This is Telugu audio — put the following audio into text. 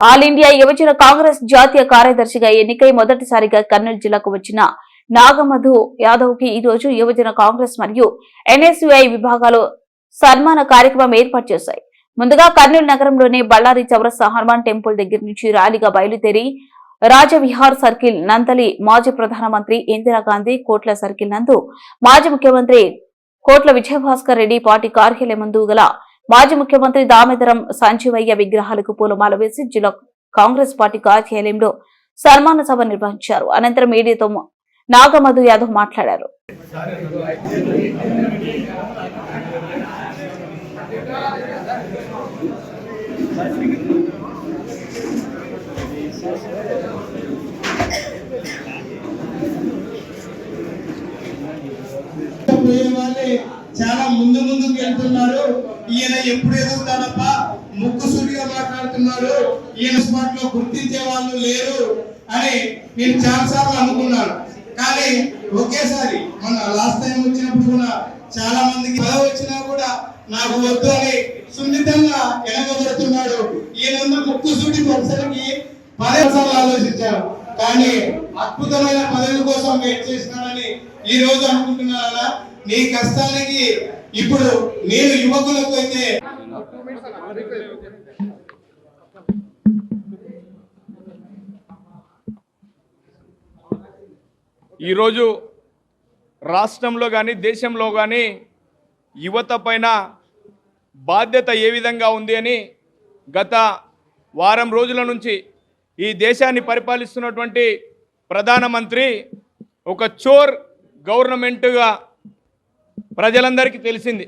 ఆల్ ఇండియా యువజన కాంగ్రెస్ జాతీయ కార్యదర్శిగా ఎన్నికై మొదటిసారిగా కర్నూలు జిల్లాకు వచ్చిన నాగమధు యాదవ్కి ఈ రోజు యువజన కాంగ్రెస్ మరియు ఎన్ఎస్యుఐ విభాగాలు సన్మాన కార్యక్రమం ఏర్పాటు చేశాయి. ముందుగా కర్నూలు నగరంలోని బళ్ళారి చౌరస్తా హనుమాన్ టెంపుల్ దగ్గర నుంచి ర్యాలీగా బయలుదేరి రాజవిహార్ సర్కిల్ నందలి మాజీ ప్రధానమంత్రి ఇందిరాగాంధీ కోట్ల సర్కిల్ నందు మాజీ ముఖ్యమంత్రి కోట్ల విజయభాస్కర్ రెడ్డి పార్టీ కార్యాలయం ముందు గల మాజీ ముఖ్యమంత్రి దామోదరం సంజీవయ్య విగ్రహాలకు పూలమాల వేసి జిల్లా కాంగ్రెస్ పార్టీ కార్యాలయంలో సన్మాన సభ నిర్వహించారు. అనంతరం మీడియాతో నాగమధు యాదవ్ మాట్లాడారు పోయే వాళ్ళే చాలా ముందు ముందుకు వెళ్తున్నారు. ఈయన ఎప్పుడు ఎదుగుతారప్ప ముక్కు సూటిగా మాట్లాడుతున్నారు. ఈయన స్పాట్లో గుర్తించే వాళ్ళు లేరు అని నేను చాలా సార్లు అనుకున్నాను. కానీ ఒకేసారి మన లాస్ట్ టైం వచ్చినప్పుడు కూడా చాలా మందికి పదవి వచ్చినా కూడా నాకు వద్దు అని సున్నితంగా వెనకబడుతున్నాడు ఈయన ఉన్న ముక్కు సూటి ఒకసారికి పదే సార్లు ఆలోచించారు. కానీ అద్భుతమైన పదవి కోసం వెయిట్ చేసినాడని ఈ రోజు అనుకుంటున్నారా? నీ కష్టానికి ఇప్పుడు నేను యువకులకు అయితే ఈరోజు రాష్ట్రంలో కానీ దేశంలో కానీ యువత పైన బాధ్యత ఏ విధంగా ఉంది అని గత వారం రోజుల నుంచి ఈ దేశాన్ని పరిపాలిస్తున్నటువంటి ప్రధానమంత్రి ఒక చోర్ గవర్నమెంటుగా ప్రజలందరికీ తెలిసింది.